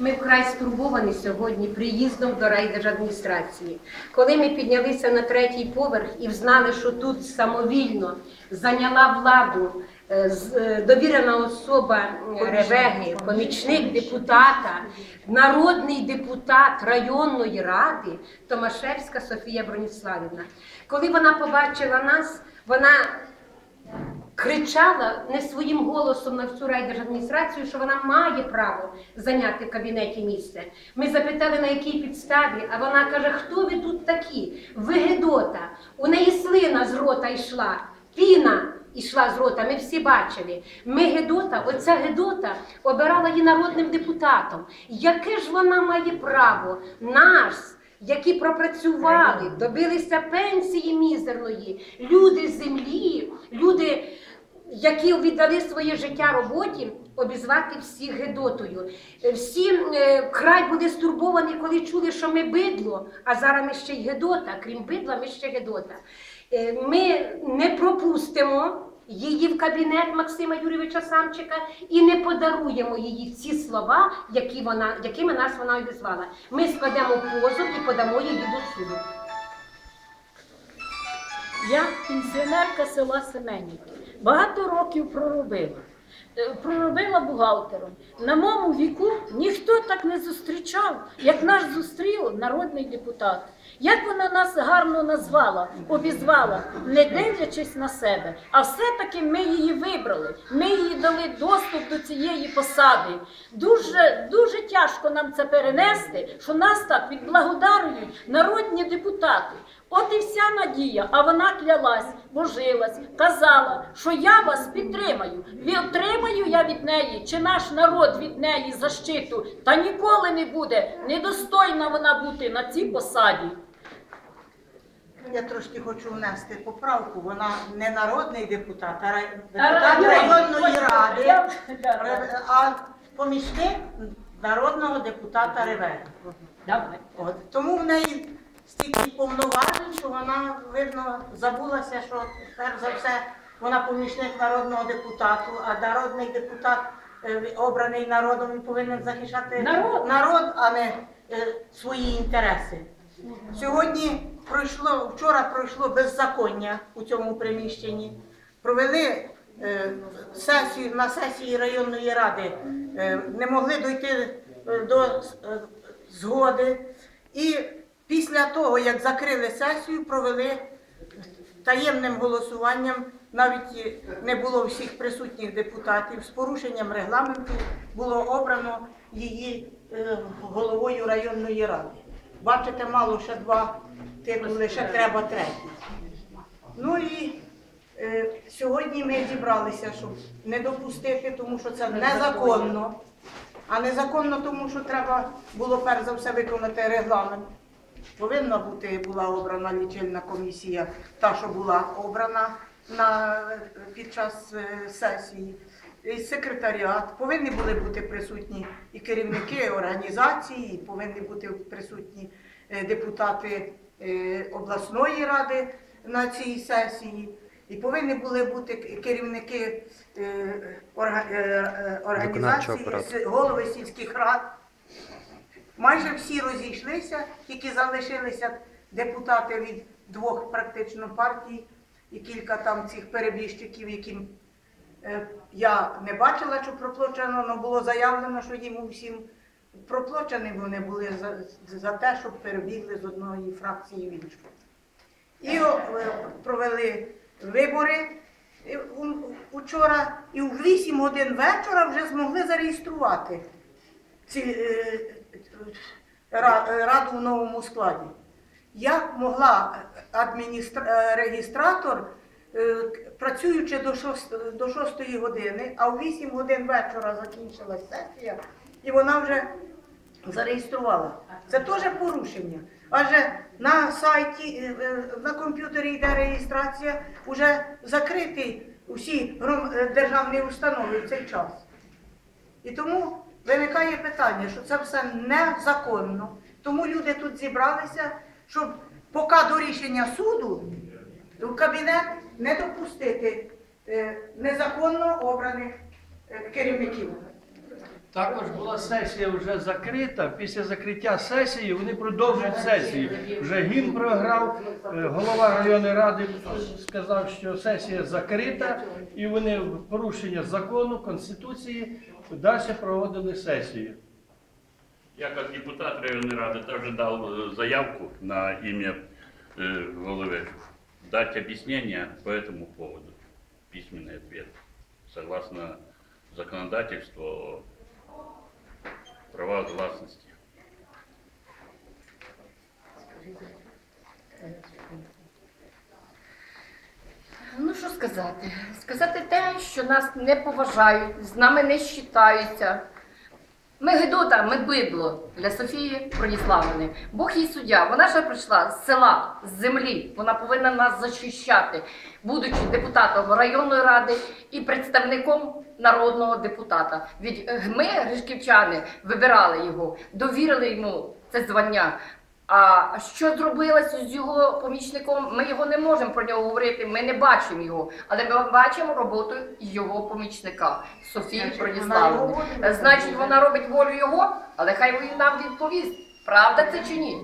Ми вкрай стурбовані сьогодні приїздом до райдержадміністрації. Коли ми піднялися на третій поверх і взнали, що тут самовільно зайняла владу е, е, довірена особа е, Ревеги, помічник депутата, народний депутат районної ради Томашевська Софія Броніславівна. Коли вона побачила нас, вона кричала не своїм голосом на всю райдержадміністрацію, що вона має право зайняти в кабінеті місце. Ми запитали, на якій підставі, а вона каже, хто ви тут такі? Ви Гедота. У неї слина з рота йшла, піна йшла з рота, ми всі бачили. Ми Гедота, оця Гедота обирала її народним депутатом. Яке ж вона має право? Нас які пропрацювали, добилися пенсії мізерної, люди землі, люди, які віддали своє життя роботі, обізвати всіх гедотою. Всі е, край були стурбовані, коли чули, що ми бидло, а зараз ми ще й гедота, крім бидла, ми ще гедота. Е, Ми не пропустимо її в кабінет Максима Юрійовича Самчика і не подаруємо їй ці слова, які вона, якими нас вона обізвала. Ми складемо позов і подамо її до суду. Я пенсіонерка села Семенівки. Багато років проробила. Е, Проробила бухгалтером. На моєму віку ніхто так не зустрічав, як наш зустрів народний депутат. Як вона нас гарно назвала, обізвала, не дивлячись на себе. А все-таки ми її вибрали. Ми їй дали доступ до цієї посади. Дуже, дуже тяжко нам це перенести, що нас так відблагодарують народні депутати. От і вся надія, а вона клялась, божилась, казала, що я вас підтримаю. Отримаю я від неї, чи наш народ від неї защиту, та ніколи не буде недостойна вона бути на цій посаді. Я трошки хочу внести поправку. Вона не народний депутат, а рай- депутат районної ради, ре- а помічник народного депутата. Давай. От. Тому в неї стільки повноважень, що вона, видно, забулася, що перш за все вона помічник народного депутату, а народний депутат е, обраний народом він повинен захищати Народ. народ, а не е, свої інтереси. Сьогодні пройшло, вчора пройшло беззаконня у цьому приміщенні. Провели е, сесію на сесії районної ради, е, не могли дойти е, до е, згоди. І після того, як закрили сесію, провели таємним голосуванням. Навіть не було всіх присутніх депутатів. З порушенням регламенту було обрано її е, головою районної ради. Бачите, мало ще два титули, ще треба третій. Ну і е, сьогодні ми зібралися, щоб не допустити, тому що це незаконно. А незаконно, тому що треба було перш за все виконати регламент. Повинна бути була обрана лічильна комісія, та, що була обрана на, під час е, сесії. І секретаріат, повинні були бути присутні і керівники організації, і повинні бути присутні е, депутати обласної ради на цій сесії, і повинні були бути керівники е, е, е, с- голови сільських рад. Майже всі розійшлися, тільки залишилися депутати від двох практично партій і кілька там цих перебіжчиків, яким е, я не бачила, що проплачено, але було заявлено, що їм усім проплачені вони були за, за те, щоб перебігли з одної фракції в іншу. І о, е, провели вибори учора, і в 8 годин вечора вже змогли зареєструвати ці, е, раду в новому складі. Як могла адміністра... е, е, працюючи до 6, до 6 години, а в 8 годин вечора закінчилась сесія, і вона вже зареєструвала. Це теж порушення. Адже на сайті, е, е, на комп'ютері йде реєстрація, вже закриті усі е, державні установи в цей час. І тому виникає питання, що це все незаконно. Тому люди тут зібралися, щоб поки до рішення суду в кабінет не допустити незаконно обраних керівників. Також була сесія вже закрита. Після закриття сесії вони продовжують сесію. Вже гімн програв. е, Голова районної ради сказав, що сесія закрита, і вони в порушення закону, конституції далі проводили сесію. Я как депутат районной рады также дал э, заявку на имя э, головы дать объяснение по этому поводу, письменный ответ, согласно законодательству о власності. Ну що сказати? Сказати те, що нас не поважають, з нами не щитаються. Ми медбидло для Софії Проніславини. Бог їй суддя. Вона ще прийшла з села, з землі. Вона повинна нас захищати, будучи депутатом районної ради і представником народного депутата. Від ми, гришківчани, вибирали його, довірили йому це звання. А що зробилося з його помічником? Ми його не можемо про нього говорити. Ми не бачимо його, але ми бачимо роботу його помічника Софії волю Значить, вона робить волю його, але хай він нам відповість, правда це чи ні?